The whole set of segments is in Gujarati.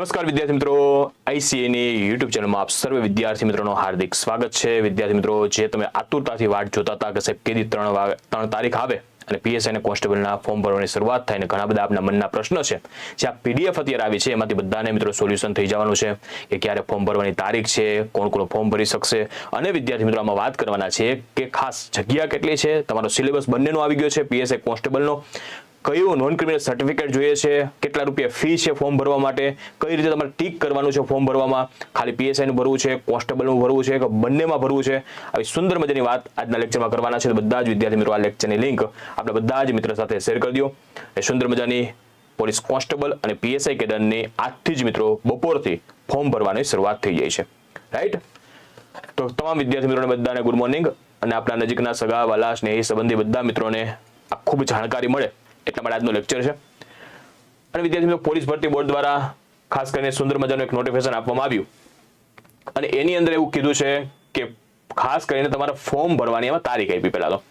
નમસ્કાર વિદ્યાર્થી મિત્રો, આઈસીએની યુટ્યુબ ચેનલમાં આપ સર્વે વિદ્યાર્થી મિત્રોનો હાર્દિક સ્વાગત છે. વિદ્યાર્થી મિત્રો, જે તમે આતુરતાથી વાટ જોતા હતા કે સાહેબ કેદી ત્રણ ત્રણ તારીખ આવે અને પીએસઆઈ અને કોન્સ્ટેબલના ફોર્મ ભરવાની શરૂઆત થાય અને ઘણા બધા આપના મનના પ્રશ્નો છે, જે આ પીડીએફ અત્યારે આવી છે, એમાંથી બધાને મિત્રો સોલ્યુશન થઈ જવાનું છે કે ક્યારે ફોર્મ ભરવાની તારીખ છે, કોણ કોણ ફોર્મ ભરી શકશે અને વિદ્યાર્થી મિત્રો, આમાં વાત કરવાના છે કે ખાસ જગ્યા કેટલી છે, તમારો સિલેબસ બંનેનો આવી ગયો છે, પીએસઆઈ કોન્સ્ટેબલનો. કયું નોન ક્રિમિનલ સર્ટિફિકેટ જોઈએ છે? કેટલા રૂપિયા ફી છે ફોર્મ ભરવા માટે? કઈ રીતે તમારે ટીક કરવાનું છે ફોર્મ ભરવામાં? ખાલી પીએસઆઈનું ભરવું છે કોન્સ્ટેબલનું ભરવું છે કે બંનેમાં ભરવું છે? આવી સુંદર મજાની વાત આજના લેક્ચરમાં કરવાના છે. તો બધા જ વિદ્યાર્થી મિત્રો, આ લેક્ચરની લિંક આપણે બધા જ મિત્રો સાથે શેર કરી દો. એ સુંદર મજાની પોલીસ કોન્સ્ટેબલ અને પીએસઆઈ કેડરની આજથી જ મિત્રો બપોરથી ફોર્મ ભરવાની શરૂઆત થઈ જાય છે. રાઈટ તો તમામ વિદ્યાર્થી મિત્રોને બધાને ગુડ મોર્નિંગ અને આપણા નજીકના સગા વાલા સ્નેહી સંબંધી બધા મિત્રોને આ ખૂબ જાણકારી મળે. એટલા માટે આજનો લેક્ચર છે. અને વિદ્યાર્થી મિત્રો પોલીસ ભરતી બોર્ડ દ્વારા ખાસ કરીને સુંદર મજાનું એક નોટિફિકેશન આપવામાં આવ્યું. અને એની અંદર એવું કીધું છે કે ખાસ કરીને તમારે ફોર્મ ભરવાની એમાં તારીખ આપી પહેલાં તો.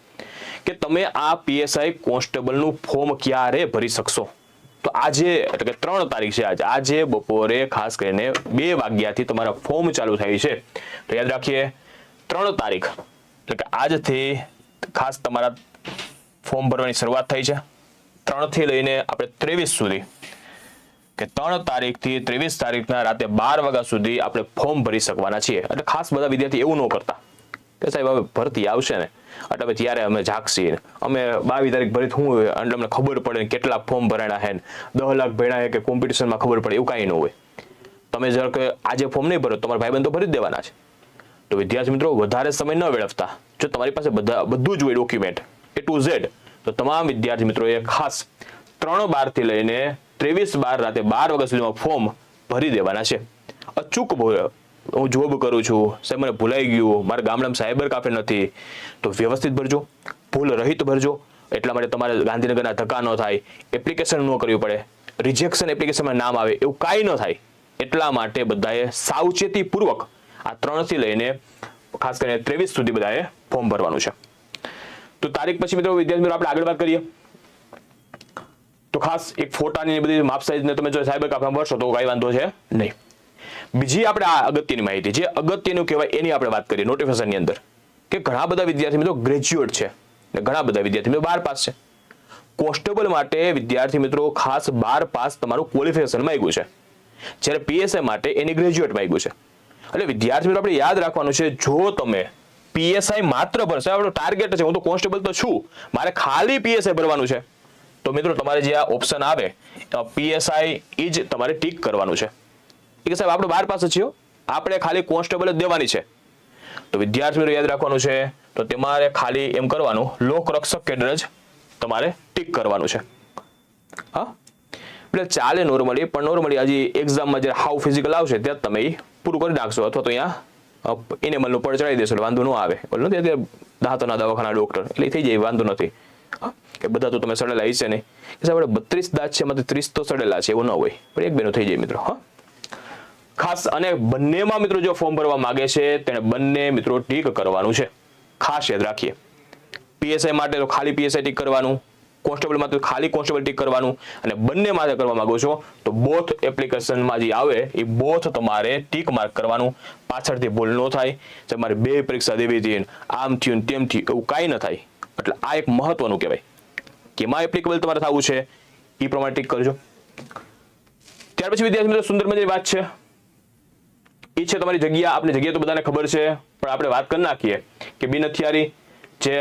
કે તમે આ પીએસઆઈ કોન્સ્ટેબલનું ફોર્મ ક્યારે ભરી શકશો? તો આજે, એટલે કે ત્રણ તારીખ છે આજે. આજે બપોરે ખાસ કરીને બે વાગ્યાથી તમારા ફોર્મ ચાલુ થાય છે. તો યાદ રાખીએ, ત્રણ તારીખ. એટલે કે આજથી ખાસ તમારા ફોર્મ ભરવાની શરૂઆત થઈ છે. ત્રણથી લઈને આપણે ત્રેવીસ સુધી, કે ત્રણ તારીખથી ત્રેવીસ તારીખના રાતે બાર વાગ્યા સુધી આપણે ફોર્મ ભરી શકવાના છીએ. એટલે ખાસ બધા વિદ્યાર્થી એવું ન કરતા. કે સાહેબ, હવે ભરતી આવશે ને. એટલે હવે ત્યારે અમે જાગશીએ અમે બાવીસ તારીખ ભરી હોય? એટલે અમને ખબર પડે કેટલા ફોર્મ ભરાણા હે દસ લાખ ભેણા હે કે કોમ્પિટિશનમાં ખબર પડે, એવું કાંઈ ન હોય. તમે જરા કે આજે ફોર્મ નહીં ભરો તમારા ભાઈબંધ તો ભરી જ દેવાના છે. તો વિદ્યાર્થી મિત્રો, વધારે સમય ન વેડફતા. જો તમારી પાસે બધા, બધું જ હોય ડોક્યુમેન્ટ એ ટુ ઝેડ તો તમામ વિદ્યાર્થી મિત્રોએ ખાસ ત્રણ બારથી લઈને ત્રેવીસ બાર રાતે બાર વાગ્યા સુધીમાં ફોર્મ ભરી દેવાના છે. અચૂક હું જોબ કરું છું, સાહેબ મને ભૂલાઈ ગયું, મારા ગામડામાં સાયબર કાફે નથી, તો વ્યવસ્થિત ભરજો, ભૂલ રહિત ભરજો, એટલા માટે તમારે ગાંધીનગરના ધક્કા ન થાય એપ્લિકેશન ન કરવી પડે રિજેક્શન એપ્લિકેશનમાં નામ આવે, એવું કાંઈ ન થાય, એટલા માટે બધાએ સાવચેતીપૂર્વક આ ત્રણથી લઈને ખાસ કરીને ત્રેવીસ સુધી બધાએ ફોર્મ ભરવાનું છે. તો તારીખ પછી મિત્રો વિદ્યાર્થી મિત્રો, આપણે આગળ વાત કરીએ. તો ખાસ એક ફોટાની એ બધી માપ સાઈઝને તમે જો સાયબર કાફમાં ભરશો તો કાંઈ વાંધો છે નહીં. બીજી આપણે આ અગત્યની માહિતી જે અગત્યનું કહેવાય એની આપણે વાત કરીએ નોટિફિકેશનની અંદર કે ઘણા બધા વિદ્યાર્થી મિત્રો ગ્રેજ્યુએટ છે ને ઘણા બધા વિદ્યાર્થી મિત્રો બાર પાસ છે. કોન્સ્ટેબલ માટે વિદ્યાર્થી મિત્રો ખાસ બાર પાસ તમારું ક્વોલિફિકેશન માંગ્યું છે. જ્યારે પીએસઆઈ માટે એની ગ્રેજ્યુએટ માંગ્યું છે. એટલે વિદ્યાર્થી મિત્રો આપણે યાદ રાખવાનું છે, જો તમે પીએસઆઈ માત્ર ભરશે. આપણો ટાર્ગેટ છે. હું તો કોન્સ્ટેબલ તો છું. મારે ખાલી પીએસઆઈ ભરવાનું છે. તો મિત્રો, તમારે જે આ ઓપ્શન આવે પીએસઆઈ એ જ તમારે ટીક કરવાનું છે. ઠીક સાહેબ, આપણે બાર પાસે છીએ. આપણે ખાલી કોન્સ્ટેબલ જ દેવાની છે. તો વિદ્યાર્થી મિત્રો યાદ રાખવાનું છે. તો તમારે ખાલી એમ કરવાનું લોક રક્ષક કેડર જ તમારે ટીક કરવાનું છે. હા? એટલે ચાલે નોર્મલી પણ નોર્મલી હજી એક્ઝામમાં જ્યારે હાઉ ફિઝિકલ આવશે ત્યાં તમે એ પૂરું કરી નાખશો. અથવા તો અહીંયા ઇનેમલનું પડ ચડાવી દેશો એટલે વાંધો ન આવે. બોલો નથી અત્યારે દાંતોના દવાખાના ડોક્ટર, એટલે થઈ જાય, વાંધો નથી. હા, કે બધા તો તમે સડેલા હશે નહીં કે આપણે બત્રીસ દાંત છે, એમાંથી ત્રીસ તો સડેલા છે, એવું ન હોય. પણ એક બેનો થઈ જાય, મિત્રો, હા. ખાસ અને બંનેમાં, મિત્રો, જો ફોર્મ ભરવા માંગે છે તેને બંને, મિત્રો, ટીક કરવાનું છે. ખાસ યાદ રાખીએ. પીએસઆઈ માટે તો ખાલી પીએસઆઈ ટીક કરવાનું. કોન્સ્ટેબલ તો ખાલી કોન્સ્ટેબલ ટીક કરવાનું અને બંને માટે કરવા માંગો છો, તો બોથ એપ્લિકેશનમાં જે આવે, એ બોથ તમારે ટીક માર્ક કરવાનું. પાછળથી ભૂલ ન થાય. તમારે બે પરીક્ષા દેવી હતી આમ થયું તેમ થયું, એવું કાંઈ ન થાય. એટલે આ એક મહત્વનું કહેવાય. કેમાં એપ્લિકેબલ તમારે થવું છે? એ પ્રમાણે ટીક કરજો. ત્યાર પછી વિદ્યાર્થી મિત્રો સુંદર મજાની વાત છે એ છે તમારી જગ્યા. આપણી જગ્યા તો બધાને ખબર છે. પણ આપણે વાત કરી નાખીએ કે બિન હથિયારી જે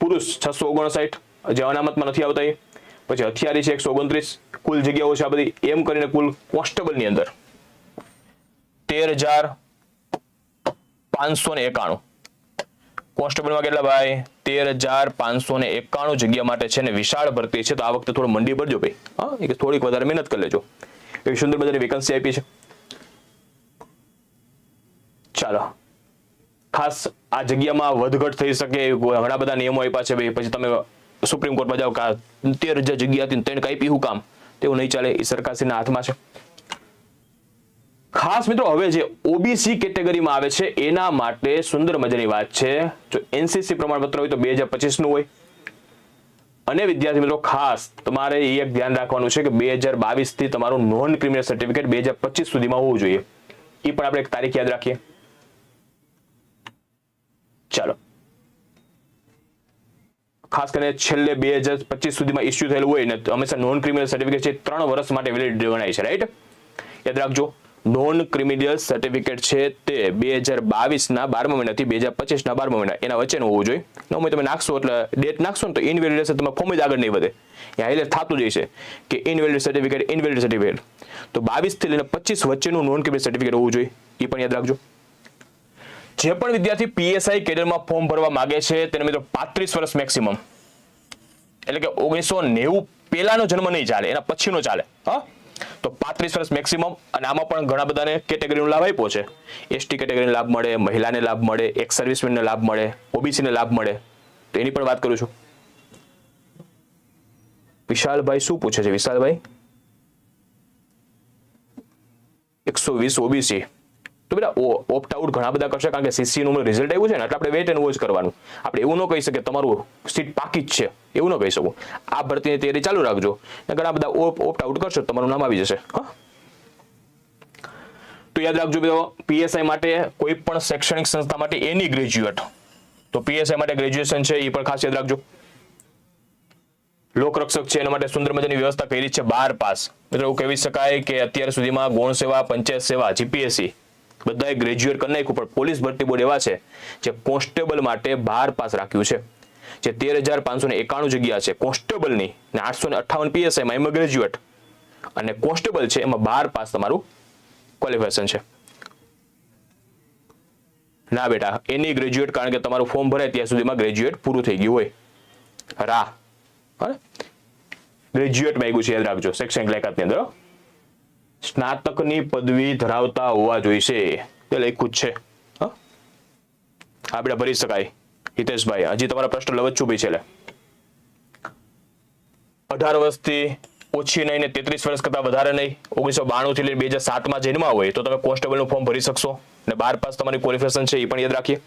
પુરુષ, છસો ઓગણસાઠ જે અનામતમાં નથી આવતા એ. પછી હથિયારી છે એકસો ઓગણત્રીસ, કુલ જગ્યાઓ છે આ બધી. એમ કરીને કુલ કોન્સ્ટેબલની અંદર તેર હજાર પાંચસો ને એકાણું કોન્સ્ટેબલમાં કેટલા ભાઈ? તેર હજાર પાંચસો ને એકાણું જગ્યા માટે છે ને વિશાળ ભરતી છે. તો આ વખતે થોડું મંડી ભરજો ભાઈ. હા એક થોડીક વધારે મહેનત કરી લેજો. એવી સુંદર મજાની વેકન્સી આપી છે. ચાલો. ખાસ આ જગ્યામાં વધઘટ થઈ શકે ઘણા બધા નિયમો આપ્યા છે ભાઈ. પછી તમે સુપ્રીમ કોર્ટમાં જાઓ કે તેર હજાર જગ્યા હતી તેને કાંઈ પીવું કામ? તેવું નહીં ચાલે, એ સરકારશ્રીના હાથમાં છે. ખાસ મિત્રો, હવે જે ઓબીસી કેટેગરીમાં આવે છે, એના માટે સુંદર મજાની વાત છે. જો એનસીસી પ્રમાણપત્ર હોય તો બે હજાર પચીસનું હોય. અને વિદ્યાર્થી મિત્રો, ખાસ તમારે એ એક ધ્યાન રાખવાનું છે કે બે હજાર બાવીસથી તમારું નોન ક્રિમિનલ સર્ટિફિકેટ બે હજાર પચીસ સુધીમાં હોવું જોઈએ. એ પણ આપણે એક તારીખ યાદ રાખીએ. ચાલો. ખાસ કરીને છેલ્લે બે હજાર પચીસ સુધીમાં ઇસ્યુ થયેલું હોય ને હંમેશા નોન ક્રિમિનલ સર્ટિફિકેટ છે ત્રણ વર્ષ માટે વેલિડ ગણાય છે રાઈટ યાદ રાખજો નોન ક્રિમિનલ સર્ટિફિકેટ છે તે બે હજાર બાવીસના બારમા મહિનાથી બે હજાર પચીસના બારમા મહિના, એના વચ્ચેનું હોવું જોઈએ. નવમી તમે નાખશો એટલે ડેટ નાખશો ને તો ઇનવેલિડ રહેશે તમે ફોર્મ જ આગળ નહીં વધે. ત્યાં એટલે થતું જશે કે ઇનવેલિડ સર્ટિફિકેટ ઇનવેલિડ સર્ટિફિકેટ તો બાવીસથી લઈને પચીસ વચ્ચેનું નોન ક્રિમિનલ સર્ટિફિકેટ હોવું જોઈએ. એ પણ યાદ રાખજો. જે પણ વિદ્યાર્થી પીએસઆઈ કેડરમાં ફોર્મ ભરવા માંગે છે, તેને મિત્રો પાંત્રીસ વર્ષ મેક્સિમમ એટલે કે ઓગણીસો નેવું પહેલાનો જન્મ નહીં ચાલે, એના પછીનો ચાલે. હા? તો પાંત્રીસ વર્ષ મેક્સિમમ અને આમાં પણ ઘણા બધાને કેટેગરીનો લાભ આપ્યો છે. એસટી કેટેગરીનો લાભ મળે, મહિલાને લાભ મળે એક સર્વિસમેનને લાભ મળે ઓબીસીને લાભ મળે. તો એની પણ વાત કરું છું. વિશાલભાઈ શું પૂછે છે? વિશાલભાઈ? એકસો વીસ ઓબીસી તો બેટા ઓપ્ટ આઉટ ઘણા બધા કરશે કારણ કે સીસી નું રિઝલ્ટ આવ્યું છે ને, એટલે આપણે વેટ એન્ડ વોચ કરવાનું. આપણે એવું ન કહી શકીએ તમારું સીટ પાકી જ છે. એવું ન કહી શકું. આ ભરતીની તૈયારી ચાલુ રાખજો. ને ઘણા બધા ઓપ્ટ આઉટ કરશો તમારું નામ આવી જશે. હા? તો યાદ રાખજો બેટો પીએસઆઈ માટે કોઈ પણ શૈક્ષણિક સંસ્થા માટે એની ગ્રેજ્યુએટ તો પીએસઆઈ માટે ગ્રેજ્યુએશન છે, એ પણ ખાસ યાદ રાખજો. લોકરક્ષક છે, એના માટે સુંદર મજાની વ્યવસ્થા કરી છે, બાર પાસ. મિત્રો એવું કહી શકાય કે અત્યાર સુધીમાં ગૌણ સેવા, પંચાયત સેવા જીપીએસસી બધાએ ગ્રેજ્યુએટ કરી નાખ્યું, પણ પોલીસ ભરતી બોર્ડ એવા છે જે કોન્સ્ટેબલ માટે બાર પાસ રાખ્યું છે. જે તેર હજાર પાંચસો ને એકાણું જગ્યા છે કોન્સ્ટેબલની ને આઠસો ને અઠ્ઠાવન પીએસઆઈમાં એમાં ગ્રેજ્યુએટ અને કોન્સ્ટેબલ છે એમાં બાર પાસ તમારું ક્વોલિફિકેશન છે. ના બેટા, એની ગ્રેજ્યુએટ કારણ કે તમારું ફોર્મ ભરાય ત્યાં સુધીમાં ગ્રેજ્યુએટ પૂરું થઈ ગયું હોય. રા હા ગ્રેજ્યુએટ માંગ્યું છે, યાદ રાખજો, શૈક્ષણિક લાયકાતની અંદર. સ્નાતકની પદવી ધરાવતા હોવા જોઈશે. તે લખ્યું જ છે. આપણે ભરી શકાય. હિતેશભાઈ, હજી તમારા પ્રશ્ન લવચ્છું ભાઈ છે અઢાર વર્ષથી ઓછી નહીં ને તેત્રીસ વર્ષ કરતા વધારે નહીં. ઓગણીસો બાણું થી લઈને બે હજાર સાતમાં જન્મા હોય તો તમે કોન્સ્ટેબલનું ફોર્મ ભરી શકશો. ને બાર પાસ તમારી ક્વોલિફિકેશન છે એ પણ યાદ રાખીએ.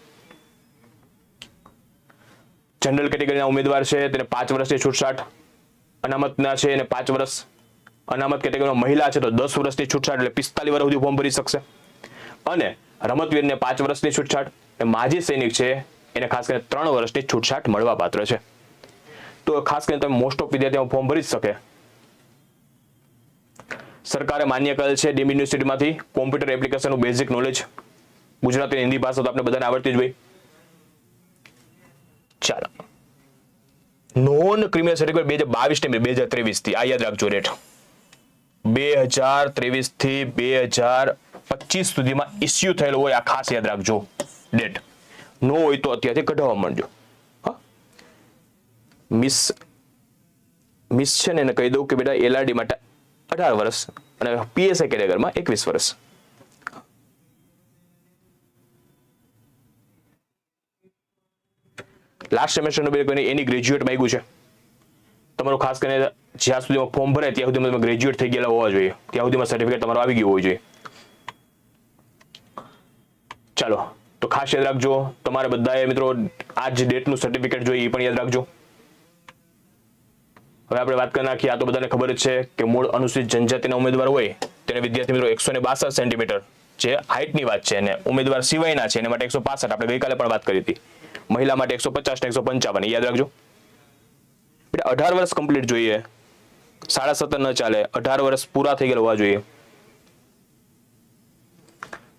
જનરલ કેટેગરીના ઉમેદવાર છે, તેને પાંચ વર્ષની છૂટછાટ અનામતના છે એને પાંચ વર્ષ અનામત કેટેગરીમાં મહિલા છે તો દસ વર્ષની છૂટછાટ એટલે પિસ્તાલીસ વર્ષ સુધી ફોર્મ ભરી શકશે. અને રમતવીરને પાંચ વર્ષની છૂટછાટ. એ માજી સૈનિક છે, એને ખાસ કરીને ત્રણ વર્ષની છૂટછાટ મળવા પાત્ર છે. તો ખાસ કરીને તમે મોસ્ટ ઓફ વિદ્યાર્થીઓ ફોર્મ ભરી શકે. સરકારે માન્ય કરેલ છે ડીમ યુનિવર્સિટીમાંથી કોમ્પ્યુટર એપ્લિકેશનનું બેઝિક નોલેજ ગુજરાતી હિન્દી ભાષા તો આપણે બધાને આવડતી જ હોય. ચાલો. નોન ક્રિમિનલ સર્ટિફિકેટ બે હજાર બાવીસ ને બે હજાર ત્રેવીસથી આ યાદ રાખજો રેટ બે હજાર ત્રેવીસથી બે હજાર પચીસ સુધીમાં ઇસ્યુ થયેલો હોય, આ ખાસ યાદ રાખજો. ડેટ નો હોય તો અત્યારથી કઢાવવા માંડજો. મિસ મિસ છે ને એને કહી દઉં કે બેટા એલઆરડી માટે અઢાર વર્ષ અને પીએસઆઈ કેટેગરીમાં એકવીસ વર્ષ. લાસ્ટ સેમેસ્ટરનું બે એની ગ્રેજ્યુએટ માંગ્યું છે. તમારું ખાસ કરીને જ્યાં સુધીમાં ફોર્મ ભરાય ત્યાં સુધીમાં તમે ગ્રેજ્યુએટ થઈ ગયેલા હોવા જોઈએ. ત્યાં સુધીમાં સર્ટિફિકેટ તમારું આવી ગયું હોવું જોઈએ. ચાલો, તો ખાસ યાદ રાખજો, તમારે બધાએ મિત્રો આ જ ડેટનું સર્ટિફિકેટ જોઈએ, એ પણ યાદ રાખજો. હવે આપણે વાત કરી નાખીએ, આ તો બધાને ખબર છે કે મૂળ અનુસૂચિત જનજાતિના ઉમેદવાર હોય, તેને વિદ્યાર્થી મિત્રો એકસો ને બાસઠ સેન્ટીમીટર જે હાઇટની વાત છે અને ઉમેદવાર સિવાયના છે, એના માટે એકસો પાસઠ, આપણે ગઈકાલે પણ વાત કરી હતી. મહિલા માટે એકસો પચાસ ને એકસો પંચાવન યાદ રાખજો. બેટા અઢાર વર્ષ કમ્પ્લીટ જોઈએ. સાડા સત્તર ન ચાલે, અઢાર વર્ષ પૂરા થઈ ગયેલા હોવા જોઈએ.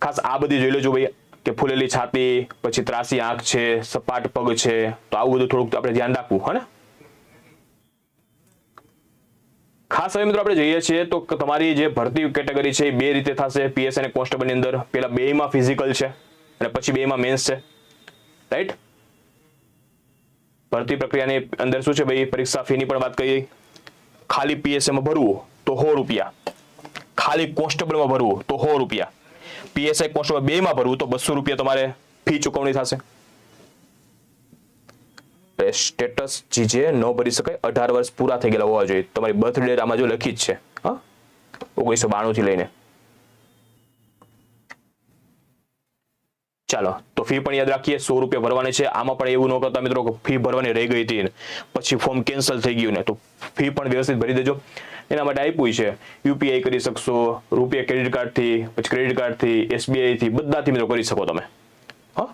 ખાસ આ બધી જોઈ લેજો ભાઈ, કે ફૂલેલી છાતી, પછી ત્રાસી આંખ છે, સપાટ પગ છે, તો આવું બધું થોડુંક આપણે ધ્યાન રાખવું, હે ખાસ હવે મિત્રો આપણે જોઈએ છીએ, તો તમારી જે ભરતી કેટેગરી છે એ બે રીતે થશે. પીએસ અને કોન્સ્ટેબલની અંદર પેલા બેમાં ફિઝિકલ છે, અને પછી બેમાં મેન્સ છે. રાઈટ ભરતી પ્રક્રિયાની અંદર શું છે? ભાઈ, પરીક્ષા ફીની પણ વાત કરીએ. ખાલી પીએસએમાં ભરવું તો સો રૂપિયા. ખાલી કોન્સ્ટેબલમાં ભરવું તો સો રૂપિયા. પીએસઆઈ કોન્સ્ટેબલ બેમાં ભરવું તો બસો રૂપિયા તમારે ફી ચૂકવણી થશે. સ્ટેટસ જે ન ભરી શકાય. અઢાર વર્ષ પૂરા થઈ ગયેલા હોવા જોઈએ. તમારી બર્થ ડેટ આમાં જો લખી જ છે, હા? ઓગણીસો બાણું થી લઈને. ચાલો, તો ફી પણ યાદ રાખીએ, સો રૂપિયા ભરવાની છે. આમાં પણ એવું ન કરતા મિત્રો ફી ભરવાની રહી ગઈ હતી પછી ફોર્મ કેન્સલ થઈ ગયું ને, તો ફી પણ વ્યવસ્થિત ભરી દેજો. એના માટે આપ્યું છે. યુપીઆઈ કરી શકશો, રૂપિયા ક્રેડિટ કાર્ડથી પછી ક્રેડિટ કાર્ડથી એસબીઆઈથી બધાથી મિત્રો કરી શકો તમે. હા?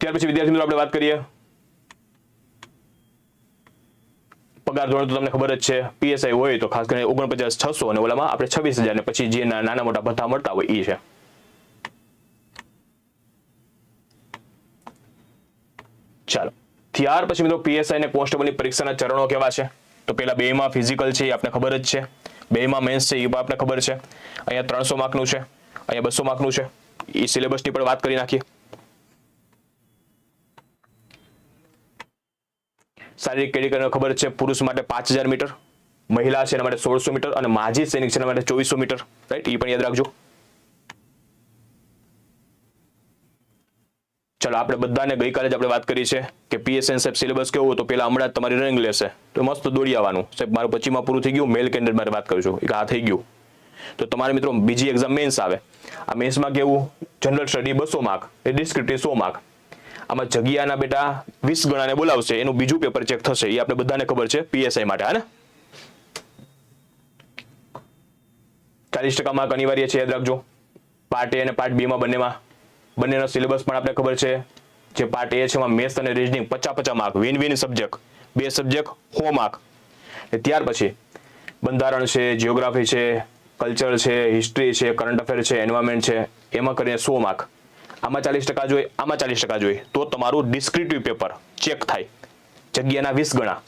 ત્યાર પછી વિદ્યાર્થી મિત્રો, આપણે વાત કરીએ. પગાર ધોરણ તો તમને ખબર જ છે. પીએસઆઈ હોય તો ખાસ કરીને ઓગણપચાસ, છસો અને ઓલામાં આપણે છવ્વીસ હજાર પછી જે નાના મોટા ભથ્થા મળતા હોય એ છે. ચાલો. ત્યાર પછી મિત્રો પીએસઆઈ ને કોન્સ્ટેબલની પરીક્ષાના ચરણો કેવા છે? તો પેલા બેમાં ફિઝિકલ છે, એ આપણે ખબર જ છે. બેમાં મેન્સ છે, એ પણ આપણે ખબર છે. અહીંયા ત્રણસો માર્કનું છે. અહીંયા બસો માર્કનું છે. એ સિલેબસની પણ વાત કરી નાખીએ. શારીરિક કેડિકલ ખબર છે, પુરુષ માટે પાંચ મીટર, મહિલા છે એના માટે સોળસો મીટર અને માજી સૈનિક છે એના માટે ચોવીસો મીટર. રાઈટ એ પણ યાદ રાખજો. ચલો, આપણે બધાને ગઈકાલે જ આપણે વાત કરી છે કે પીએસએન સાહેબ સિલેબસ કેવો તો પેલા હમણાં તમારી રનિંગ લેશે. તો મસ્ત દોડી આવવાનું. સાહેબ, મારું પચીમાં પૂરું થઈ ગયું. મેલ કેન્ડિડેટ મારે વાત કરું છું. એક આ થઈ ગયું. તો તમારે મિત્રો બીજી એક્ઝામ મેન્સ આવે. આ મેન્સમાં કેવું? જનરલ સ્ટડી બસો માર્ક એ ડિસ્ક્રિપ્ટિવ સો માર્ક આમાં જગ્યાના બેટા વીસ ગણાને બોલાવશે. એનું બીજું પેપર ચેક થશે. એ આપણે બધાને ખબર છે પીએસઆઈ માટે, હા ને? ચાલીસ ટકા માર્ક અનિવાર્ય છે, યાદ રાખજો. પાર્ટ એ અને પાર્ટ બીમાં બંનેમાં. બંનેનો સિલેબસ પણ આપણે ખબર છે. જે પાર્ટ એ છે, એમાં મેથ્સ અને રીઝનિંગ પચાસ પચાસ માર્ક વિન વિન સબ્જેક્ટ બે સબ્જેક્ટ હો માર્ક ત્યાર પછી બંધારણ છે જિયોગ્રાફી છે કલ્ચર છે હિસ્ટ્રી છે કરંટ અફેર છે એન્વાયરમેન્ટ છે, એમાં કરીને સો માર્ક આમાં ચાલીસ ટકા જોઈએ, આમાં ચાલીસ ટકા જોઈએ. તો તમારું ડિસ્ક્રિપ્ટિવ પેપર ચેક થાય. જગ્યાના વીસ ગણા.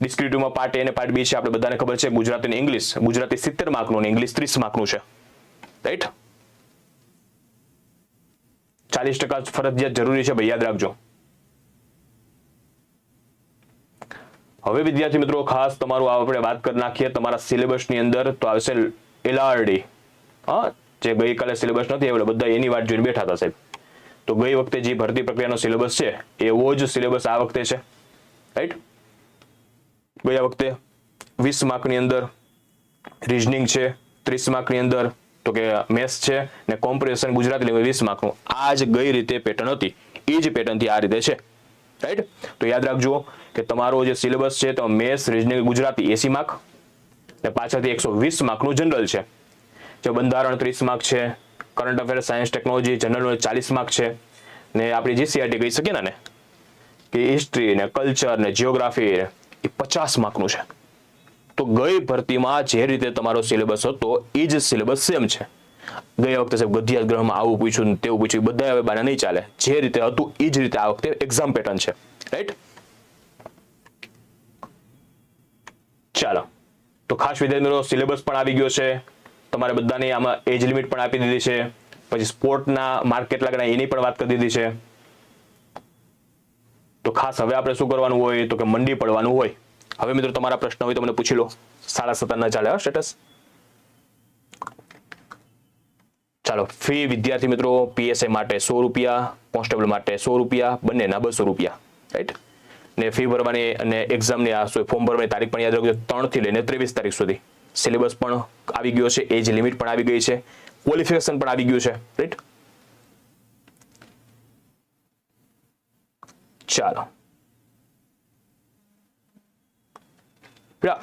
ડિસ્ક્રિપ્ટિવમાં પાર્ટ એ અને પાર્ટ બી છે, આપણે બધાને ખબર છે, ગુજરાતી અને ઇંગ્લિશ ગુજરાતી સિત્તેર માર્કનું અને ઇંગ્લિશ ત્રીસ માર્કનું છે. રાઈટ ચાલીસ ટકા ફરજિયાત જરૂરી છે, ભાઈ, યાદ રાખજો. હવે વિદ્યાર્થી મિત્રો, ખાસ તમારું આપણે વાત કરી નાખીએ. તમારા સિલેબસની અંદર તો આવશે એલઆરડી હા જે ગઈકાલે સિલેબસ નથી આવેલો બધા એની વાત જોઈને બેઠા હતા સાહેબ. તો ગઈ વખતે જે ભરતી પ્રક્રિયાનો સિલેબસ છે, એવો જ સિલેબસ આ વખતે છે. રાઈટ ગયા વખતે વીસ માર્કની અંદર રિઝનિંગ છે, ત્રીસ માર્કની અંદર તો કે મેથ્સ છે, ને કોમ્પ્રિહેન્શન ગુજરાતી લેવલ વીસ માર્કનું. આ જ ગઈ રીતે પેટર્ન હતી. એ જ પેટર્નથી આ રીતે છે. રાઈટ તો યાદ રાખજો કે તમારો જે સિલેબસ છે, તો મેથ્સ રિઝનિંગ ગુજરાતી એસી માર્ક, ને પાછળથી એકસો વીસ માર્કનું જનરલ છે. જે બંધારણ ત્રીસ માર્ક છે current affair science technology general knowledge ચાલીસ માર્ક છે. ને આપણી જીસીઆરટી કહી શકીએ ને કે હિસ્ટ્રી ને કલ્ચર ને જિયોગ્રાફી એ પચાસ માર્કનું છે. તો ગઈ ભરતીમાં જે રીતે તમારો સિલેબસ હતો, એ જ સિલેબસ સેમ છે. ગયા વખતે સાહેબ ગધિયા ગ્રહમાં આવું પૂછ્યું તેવું પૂછ્યું બધા હવે બાના નહીં ચાલે. જે રીતે હતું, એ જ રીતે આ વખતે એક્ઝામ પેટર્ન છે. રાઈટ ચાલો. તો ખાસ વિદ્યાર્થીઓ સિલેબસ પણ આવી ગયો છે. તમારે બધાની આમાં એજ લિમિટ પણ આપી દીધી છે. પછી સ્પોર્ટના માર્ક કેટલા ગણા એની પણ વાત કરી દીધી છે. તો ખાસ હવે આપણે શું કરવાનું હોય? તો કે મંડી પડવાનું હોય. હવે મિત્રો તમારા પ્રશ્ન હોય તો મને પૂછી લો. સાડા સત્તર ના ચાલે સ્ટેટસ ચાલો ફી વિદ્યાર્થી મિત્રો પીએસઆઈ માટે સો રૂપિયા કોન્સ્ટેબલ માટે સો રૂપિયા, બંનેના બસો રૂપિયા રાઈટ ને ફી ભરવાની અને એક્ઝામની આ ફોર્મ ભરવાની તારીખ પણ યાદ રાખજો ત્રણથી લઈને ત્રેવીસ તારીખ સુધી. સિલેબસ પણ આવી ગયો છે, એજ લિમિટ પણ આવી ગઈ છે. ક્વોલિફિકેશન પણ આવી ગયું છે રાઈટ ચાલો.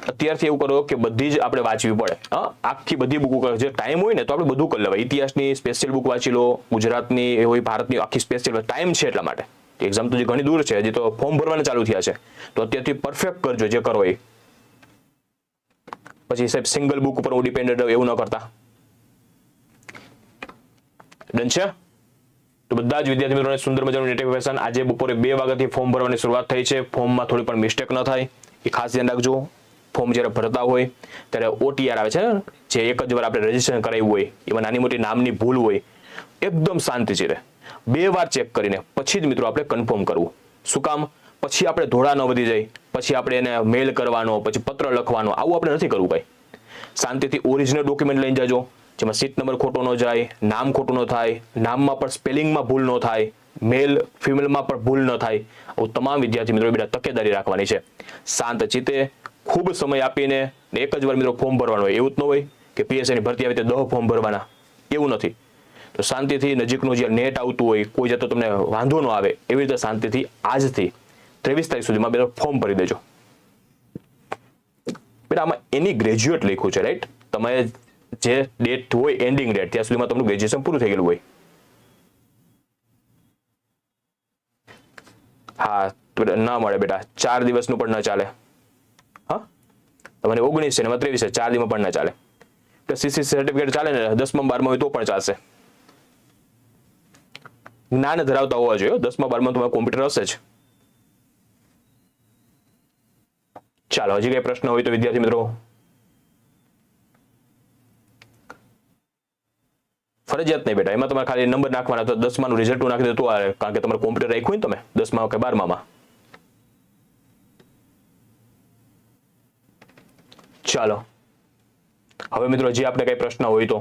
અત્યારથી એવું કરો કે બધી જ આપણે વાંચવી પડે. હા, આખી બધી બુકો જે ટાઈમ હોય ને તો આપણે બધું કરી લેવાય. ઇતિહાસની સ્પેશિયલ બુક વાંચી લો, ગુજરાતની એ હોય, ભારતની આખી સ્પેશિયલ ટાઈમ છે એટલા માટે. એક્ઝામ તો જે ઘણી દૂર છે. હજી તો ફોર્મ ભરવાના ચાલુ થયા છે. તો અત્યારથી પરફેક્ટ કરજો જે કરો એ પછી સાહેબ સિંગલ બુક ઉપર ડિપેન્ડન્ટ એવું ન કરતા? ડન છે? તો બધા જ વિદ્યાર્થી મિત્રોને સુંદર મજાનું નોટિફિકેશન આજે બપોરે બે વાગ્યાથી ફોર્મ ભરવાની શરૂઆત થઈ છે. ફોર્મમાં થોડી પણ મિસ્ટેક ન થાય. એ ખાસ ધ્યાન રાખજો. ફોર્મ જ્યારે ભરતા હોય, ત્યારે ઓટીઆર આવે છે જે એક જ વાર આપણે રજીસ્ટ્રેશન કરાવ્યું હોય, એમાં નાની મોટી નામની ભૂલ હોય, એકદમ શાંતિથી રહે. બે વાર ચેક કરીને પછી જ મિત્રો આપણે કન્ફર્મ કરવું. શું કામ? પછી આપણે ધોળા ન વધી જાય, પછી આપણે એને મેલ કરવાનો, પછી પત્ર લખવાનો, આવું આપણે નથી કરવું ભાઈ. શાંતિથી ઓરિજિનલ ડોક્યુમેન્ટ લઈને જાજો, જેમાં સીટ નંબર ખોટો ન જાય, નામ ખોટું ન થાય, નામમાં પણ સ્પેલિંગમાં ભૂલ ન થાય મેલ ફિમેલમાં પણ ભૂલ ન થાય. આવું તમામ વિદ્યાર્થી મિત્રો બેટા તકેદારી રાખવાની છે. શાંત ચિત્તે ખૂબ સમય આપીને એક જ વાર મિત્રો ફોર્મ ભરવાનું હોય. એવું જ ન હોય કે પીએસસીની ભરતી આવી તે દહ ફોર્મ ભરવાના. એવું નથી. તો શાંતિથી નજીકનું જે નેટ આવતું હોય, કોઈ જતો તમને વાંધો ન આવે, એવી રીતે શાંતિથી આજથી ત્રેવીસ તારીખ સુધીમાં બધા ફોર્મ ભરી દેજો. બેટા, આમાં એની ગ્રેજ્યુએટ લખ્યું છે રાઈટ તમે જે ડેટ હોય એન્ડિંગ ડેટ ત્યાં સુધીમાં તમારું ગ્રેજ્યુએશન પૂરું થઈ ગયેલું હોય. હા ના મળે બેટા. ચાર દિવસનું પણ ન ચાલે. હા? તમારે ઓગણીસ છે એમાં ત્રેવીસ છે. ચાર દિવસમાં પણ ના ચાલે. તો સીસી સર્ટિફિકેટ ચાલે ને, દસમા બારમાં હોય તો પણ ચાલશે. જ્ઞાન ધરાવતા હોવા જોઈએ દસમા બારમાં તમારે કોમ્પ્યુટર હશે જ. ચાલો, હજી કઈ પ્રશ્ન હોય તો વિદ્યાર્થી મિત્રો. ફરજિયાત નહીં બેટા, એમાં તમારે ખાલી નંબર નાખવાના તો દસમાનું રિઝલ્ટ નાખી દેતું આવે કારણ કે તમારે કોમ્પ્યુટર રાખ્યું ને તમે, દસમા કે બારમામાં. ચાલો. હવે મિત્રો, હજી આપણે કઈ પ્રશ્ન હોય તો.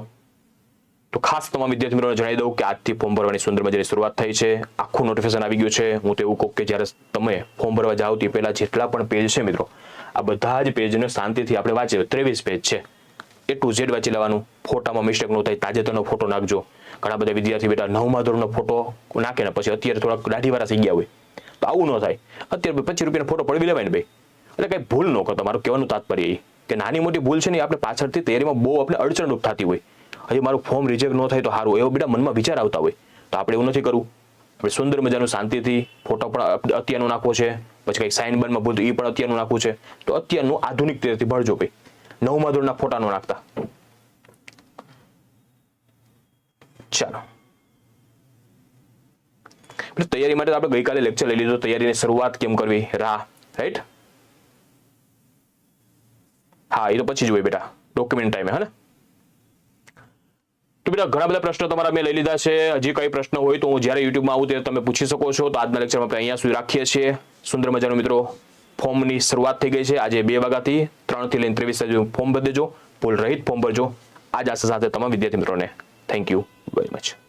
તો ખાસ તમામ વિદ્યાર્થી મિત્રોને જણાવી દઉં કે આજથી ફોર્મ ભરવાની સુંદર મજાની શરૂઆત થઈ છે. આખું નોટિફિકેશન આવી ગયું છે. હું તો એવું કહું કે જ્યારે તમે ફોર્મ ભરવા જાઓ તે પહેલાં જેટલા પણ પેજ છે મિત્રો, આ બધા જ પેજને શાંતિથી આપણે વાંચીએ ત્રેવીસ પેજ છે. એ ટુ ઝેડ વાંચી લેવાનું. ફોટામાં મિસ્ટેક ન થાય. તાજેતરનો ફોટો નાખજો. ઘણા બધા વિદ્યાર્થી બેટા નવમા ધોરણનો ફોટો નાખે ને પછી અત્યારે થોડાક દાઢીવાળા થઈ ગયા હોય. તો આવું ન થાય. અત્યારે પચીસ રૂપિયાનો ફોટો પડવી લેવાય ને ભાઈ. એટલે કંઈ ભૂલ ન કરો. તમારું કહેવાનું તાત્પર્ય એ. કે નાની મોટી ભૂલ છે ને આપણે પાછળથી તૈયારીમાં બહુ આપણે અડચણરૂપ થતી હોય. હજી મારું ફોર્મ રિજેક્ટ ન થાય તો સારું એવો બેટા મનમાં વિચાર આવતા હોય. તો આપણે એવું નથી કરવું. આપણે સુંદર મજાનું શાંતિથી ફોટો પણ અત્યારનું નાખવો છે. પછી કંઈક સાઇન બનમાં ભૂલ એ પણ અત્યારનું નાખવું છે. તો અત્યારનું આધુનિક રીતે ભરજો ભાઈ. નવમા ધોરણના ફોટા નાખતા. ચાલો. તૈયારી માટે આપણે ગઈકાલે લેક્ચર લઈ લીધો. તૈયારીની શરૂઆત કેમ કરવી? રાહ. રાઈટ હા, એ તો પછી જોઈએ બેટા. ડોક્યુમેન્ટ ટાઈમે હા ને? તો બેટા, ઘણા બધા પ્રશ્નો તમારા મેં લઈ લીધા છે. હજી કઈ પ્રશ્ન હોય તો હું જ્યારે યુટ્યુબમાં આવું ત્યારે તમે પૂછી શકો છો. તો આજના લેક્ચરમાં આપણે અહીંયા સુધી રાખીએ છીએ. સુંદર મજાનો મિત્રો, ફોર્મની શરૂઆત થઈ ગઈ છે. આજે બે વાગ્યાથી ત્રણથી લઈને ત્રેવીસ ફોર્મ ભરી દેજો. ભૂલ રહિત ફોર્મ ભરજો. આજ આશા સાથે તમામ વિદ્યાર્થી મિત્રોને થેન્ક યુ વેરી મચ